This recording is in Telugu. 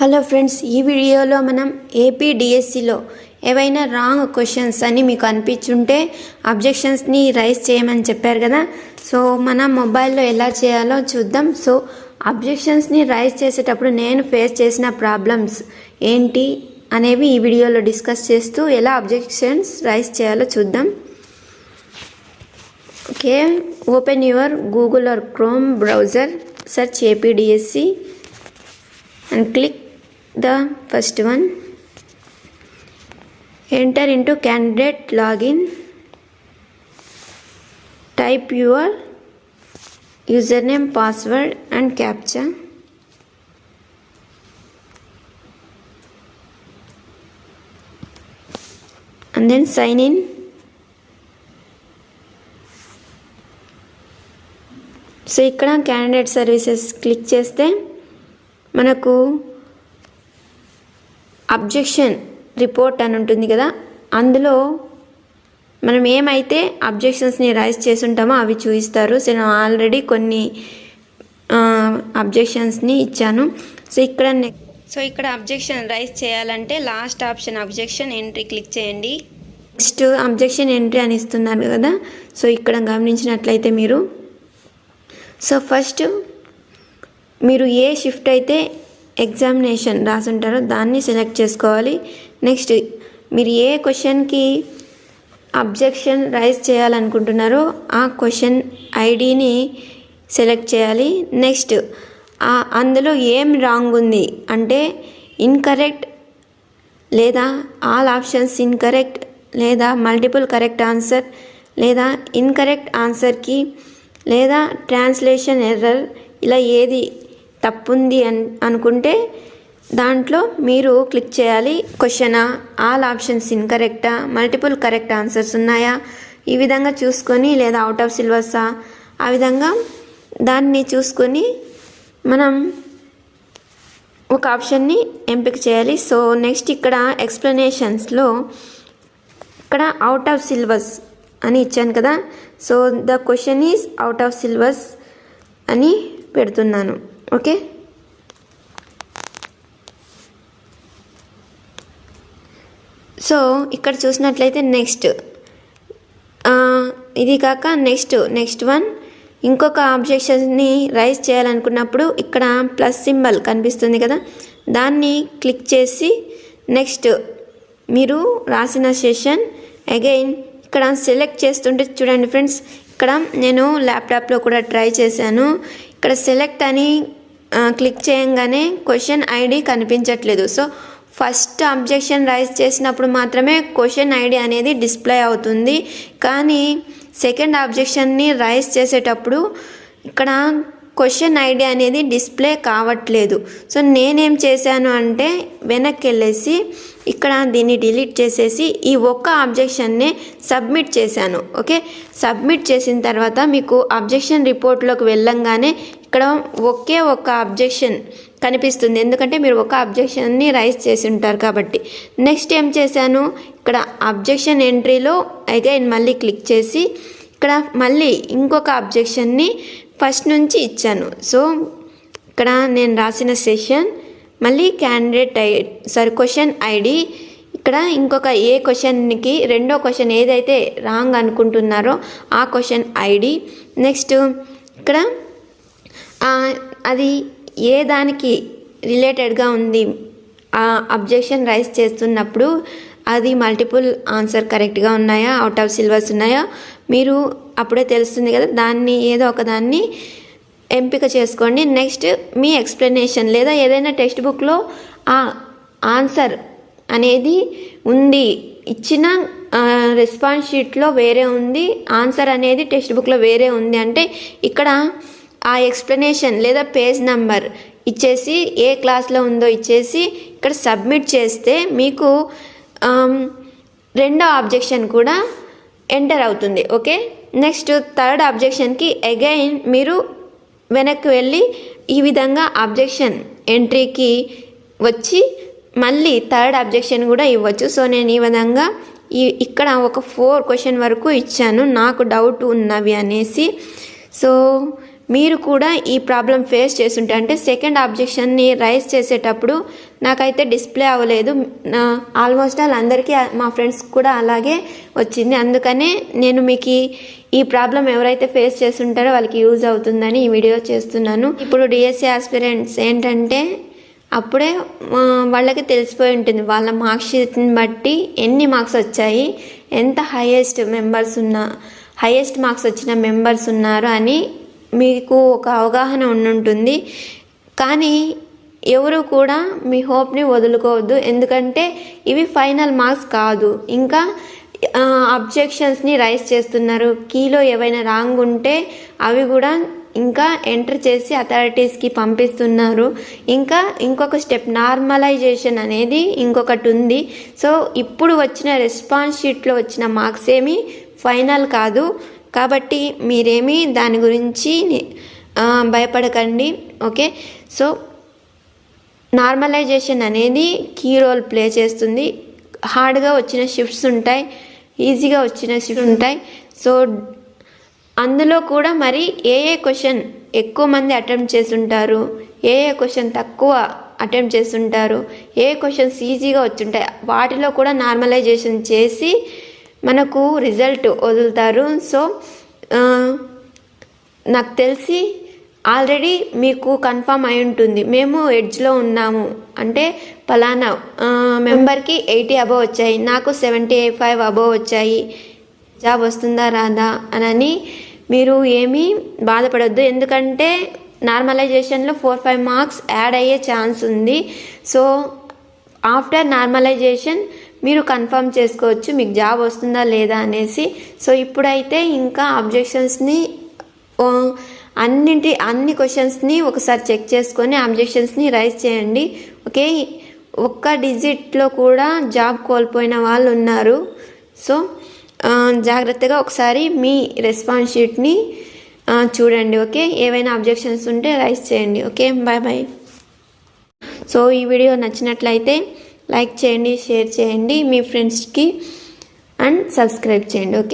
హలో ఫ్రెండ్స్ ఈ వీడియోలో మనం ఏపీ డిఎస్సిలో ఏవైనా రాంగ్ క్వశ్చన్స్ అని మీకు అనిపించుంటే అబ్జెక్షన్స్ని రైజ్ చేయమని చెప్పారు కదా. సో మన మొబైల్లో ఎలా చేయాలో చూద్దాం. సో అబ్జెక్షన్స్ని రైజ్ చేసేటప్పుడు నేను ఫేస్ చేసిన ప్రాబ్లమ్స్ ఏంటి అనేవి ఈ వీడియోలో డిస్కస్ చేస్తూ ఎలా అబ్జెక్షన్స్ రైజ్ చేయాలో చూద్దాం. Okay open your Google or Chrome browser search APDSC and click the first one enter into candidate login type your user name password and captcha and then sign in so ఇక్కడ క్యాండిడేట్ సర్వీసెస్ క్లిక్ చేస్తే మనకు అబ్జెక్షన్ రిపోర్ట్ అని ఉంటుంది కదా అందులో మనం ఏమైతే అబ్జెక్షన్స్ని రైజ్ చేసి ఉంటామో అవి చూపిస్తారు సో నేను ఆల్రెడీ కొన్ని అబ్జెక్షన్స్ని ఇచ్చాను. సో ఇక్కడ సో ఇక్కడ అబ్జెక్షన్ రైజ్ చేయాలంటే last option objection entry click చేయండి. నెక్స్ట్ అబ్జెక్షన్ ఎంట్రీ అని ఇస్తున్నారు కదా సో ఇక్కడ గమనించినట్లయితే మీరు. సో ఫస్ట్ మీరు ఏ షిఫ్ట్ అయితే ఎగ్జామినేషన్ రాసుంటారో దాన్ని సెలెక్ట్ చేసుకోవాలి. నెక్స్ట్ మీరు ఏ క్వశ్చన్కి అబ్జెక్షన్ రైజ్ చేయాలనుకుంటున్నారో ఆ క్వశ్చన్ ఐడిని సెలెక్ట్ చేయాలి. నెక్స్ట్ అందులో ఏం రాంగ్ ఉంది అంటే ఇన్కరెక్ట్ లేదా ఆల్ ఆప్షన్స్ ఇన్కరెక్ట్ లేదా మల్టిపుల్ కరెక్ట్ ఆన్సర్ లేదా ఇన్కరెక్ట్ ఆన్సర్కి లేదా ట్రాన్స్లేషన్ ఎర్రర్ ఇలా ఏది తప్పుంది అన్ అనుకుంటే దాంట్లో మీరు క్లిక్ చేయాలి. క్వశ్చనా? ఆల్ ఆప్షన్స్ ఇన్కరెక్టా మల్టిపుల్ కరెక్ట్ ఆన్సర్స్ ఉన్నాయా? ఈ విధంగా చూసుకొని లేదా అవుట్ ఆఫ్ సిలబసా? ఆ విధంగా దాన్ని చూసుకొని మనం ఒక ఆప్షన్ని ఎంపిక చేయాలి. సో నెక్స్ట్ ఇక్కడ ఎక్స్ప్లెనేషన్స్లో ఇక్కడ అవుట్ ఆఫ్ సిలబస్ అని ఇచ్చాను కదా. So the question is out of syllabus అని పెడుతున్నాను. ఓకే సో ఇక్కడ చూసినట్లయితే నెక్స్ట్ ఇది కాక నెక్స్ట్ నెక్స్ట్ వన్ ఇంకొక ఆబ్జెక్షన్ని రైజ్ చేయాలనుకున్నప్పుడు ఇక్కడ ప్లస్ సింబల్ కనిపిస్తుంది కదా? దాన్ని క్లిక్ చేసి నెక్స్ట్ మీరు రాసిన సెషన్ అగైన్ ఇక్కడ సెలెక్ట్ చేస్తుంటే చూడండి ఫ్రెండ్స్ ఇక్కడ నేను ల్యాప్టాప్లో కూడా ట్రై చేశాను. ఇక్కడ సెలెక్ట్ అని క్లిక్ చేయంగానే క్వశ్చన్ ఐడి కనిపించట్లేదు. సో ఫస్ట్ అబ్జెక్షన్ రైజ్ చేసినప్పుడు మాత్రమే క్వశ్చన్ ఐడి అనేది డిస్ప్లే అవుతుంది. కానీ సెకండ్ అబ్జెక్షన్ని రైజ్ చేసేటప్పుడు ఇక్కడ క్వశ్చన్ ఐడి అనేది డిస్ప్లే కావట్లేదు. సో నేనేం చేశాను అంటే వెనక్కి వెళ్ళేసి ఇక్కడ దీన్ని డిలీట్ చేసేసి ఈ ఒక్క అబ్జెక్షన్నే సబ్మిట్ చేశాను. ఓకే సబ్మిట్ చేసిన తర్వాత మీకు అబ్జెక్షన్ రిపోర్ట్లోకి వెళ్ళంగానే ఇక్కడ ఒకే ఒక్క అబ్జెక్షన్ కనిపిస్తుంది. ఎందుకంటే మీరు ఒక అబ్జెక్షన్ని రైజ్ చేసి ఉంటారు కాబట్టి. నెక్స్ట్ ఏం చేశాను? ఇక్కడ అబ్జెక్షన్ ఎంట్రీలో అగైన్ మళ్ళీ క్లిక్ చేసి ఇక్కడ మళ్ళీ ఇంకొక అబ్జెక్షన్ని ఫస్ట్ నుంచి ఇచ్చాను. సో ఇక్కడ నేను రాసిన సెషన్ మళ్ళీ candidate I sorry question ID ఇక్కడ ఇంకొక ఏ క్వశ్చన్కి రెండో క్వశ్చన్ ఏదైతే రాంగ్ అనుకుంటున్నారో ఆ క్వశ్చన్ ఐడి నెక్స్ట్ ఇక్కడ అది ఏ దానికి రిలేటెడ్గా ఉంది? ఆ అబ్జెక్షన్ రైస్ చేస్తున్నప్పుడు అది మల్టిపుల్ ఆన్సర్ కరెక్ట్గా ఉన్నాయా? అవుట్ ఆఫ్ సిలబస్ ఉన్నాయా? మీరు అప్పుడే తెలుస్తుంది కదా దాన్ని ఏదో ఒక దాన్ని ఎంపిక చేసుకోండి. నెక్స్ట్ మీ ఎక్స్ప్లెనేషన్ లేదా ఏదైనా టెక్స్ట్ బుక్లో ఆ ఆన్సర్ అనేది ఉంది ఇచ్చిన రెస్పాన్స్ షీట్లో వేరే ఉంది ఆన్సర్ అనేది టెక్స్ట్ బుక్లో వేరే ఉంది అంటే ఇక్కడ ఆ ఎక్స్ప్లెనేషన్ లేదా పేజ్ నంబర్ ఇచ్చేసి ఏ క్లాస్లో ఉందో ఇచ్చేసి ఇక్కడ సబ్మిట్ చేస్తే మీకు రెండో ఆబ్జెక్షన్ కూడా ఎంటర్ అవుతుంది. ఓకే? నెక్స్ట్ థర్డ్ అబ్జెక్షన్కి అగైన్ మీరు వెనక్కి వెళ్ళి ఈ విధంగా అబ్జెక్షన్ ఎంట్రీకి వచ్చి మళ్ళీ థర్డ్ అబ్జెక్షన్ కూడా ఇవ్వచ్చు. సో నేను ఈ విధంగా ఈ ఇక్కడ ఒక ఫోర్ క్వశ్చన్ వరకు ఇచ్చాను. నాకు డౌట్ ఉన్నవి అనేసి. సో మీరు కూడా ఈ ప్రాబ్లం ఫేస్ చేస్తుంటే అంటే సెకండ్ ఆబ్జెక్షన్ని రైస్ చేసేటప్పుడు నాకైతే డిస్ప్లే అవ్వలేదు. ఆల్మోస్ట్ ఆల్ అందరికీ మా ఫ్రెండ్స్ కూడా అలాగే వచ్చింది. అందుకనే నేను మీకు ఈ- ప్రాబ్లం ఎవరైతే ఫేస్ చేస్తుంటారో వాళ్ళకి యూజ్ అవుతుందని ఈ వీడియో చేస్తున్నాను. ఇప్పుడు డిఎస్సి ఆస్పిరెంట్స్ ఏంటంటే అప్పుడే వాళ్ళకి తెలిసిపోయి ఉంటుంది. వాళ్ళ మార్క్స్ షీట్ని బట్టి ఎన్ని మార్క్స్ వచ్చాయి ఎంత హైయెస్ట్ మెంబర్స్ ఉన్న హైయెస్ట్ మార్క్స్ వచ్చిన మెంబర్స్ ఉన్నారు అని మీకు ఒక అవగాహన ఉండుంటుంది. కానీ ఎవరు కూడా మీ హోప్ని వదులుకోవద్దు. ఎందుకంటే ఇవి ఫైనల్ మార్క్స్ కాదు. ఇంకా అబ్జెక్షన్స్ని రైస్ చేస్తున్నారు. కీలో ఏవైనా రాంగ్ ఉంటే అవి కూడా ఇంకా ఎంటర్ చేసి అథారిటీస్కి పంపిస్తున్నారు. ఇంకా ఇంకొక స్టెప్ నార్మలైజేషన్ అనేది ఇంకొకటి ఉంది. సో ఇప్పుడు వచ్చిన రెస్పాన్స్ షీట్లో వచ్చిన మార్క్స్ ఏమి ఫైనల్ కాదు. కాబట్టి మీరేమీ దాని గురించి భయపడకండి. ఓకే? సో నార్మలైజేషన్ అనేది కీ రోల్ ప్లే చేస్తుంది. హార్డ్గా వచ్చిన షిఫ్ట్స్ ఉంటాయి. ఈజీగా వచ్చిన షిఫ్ట్స్ ఉంటాయి. సో అందులో కూడా మరి ఏ ఏ క్వశ్చన్ ఎక్కువ మంది అటెంప్ట్ చేస్తుంటారు? ఏ ఏ క్వశ్చన్ తక్కువ అటెంప్ట్ చేస్తుంటారు? ఏ క్వశ్చన్స్ ఈజీగా వచ్చుంటాయి? వాటిలో కూడా నార్మలైజేషన్ చేసి మనకు రిజల్ట్ వదులుతారు. సో నాకు తెలిసి ఆల్రెడీ మీకు కన్ఫర్మ్ అయి ఉంటుంది. మేము ఎడ్జ్లో ఉన్నాము. అంటే పలానా మెంబర్కి ఎయిటీ అబవ్ వచ్చాయి. నాకు సెవెంటీ ఫైవ్ అబవ్ వచ్చాయి. జాబ్ వస్తుందా రాదా అని మీరు ఏమీ బాధపడొద్దు. ఎందుకంటే నార్మలైజేషన్లో ఫోర్ ఫైవ్ మార్క్స్ యాడ్ అయ్యే ఛాన్స్ ఉంది. సో ఆఫ్టర్ నార్మలైజేషన్ మీరు కన్ఫర్మ్ చేసుకోవచ్చు. మీకు జాబ్ వస్తుందా లేదా అనేసి. సో ఇప్పుడైతే ఇంకా అబ్జెక్షన్స్ని అన్నింటి అన్ని క్వశ్చన్స్ని ఒకసారి చెక్ చేసుకొని అబ్జెక్షన్స్ని రైజ్ చేయండి. ఓకే? ఒక్క డిజిట్లో కూడా జాబ్ కోల్పోయిన వాళ్ళు ఉన్నారు. సో జాగ్రత్తగా ఒకసారి మీ రెస్పాన్స్ షీట్ని చూడండి. ఓకే? ఏవైనా అబ్జెక్షన్స్ ఉంటే రైజ్ చేయండి. ఓకే? బాయ్ బాయ్ సో ఈ వీడియో నచ్చినట్లయితే లైక్ చేయండి షేర్ చేయండి మీ ఫ్రెండ్స్కి అండ్ సబ్స్క్రైబ్ చేయండి. ఓకే?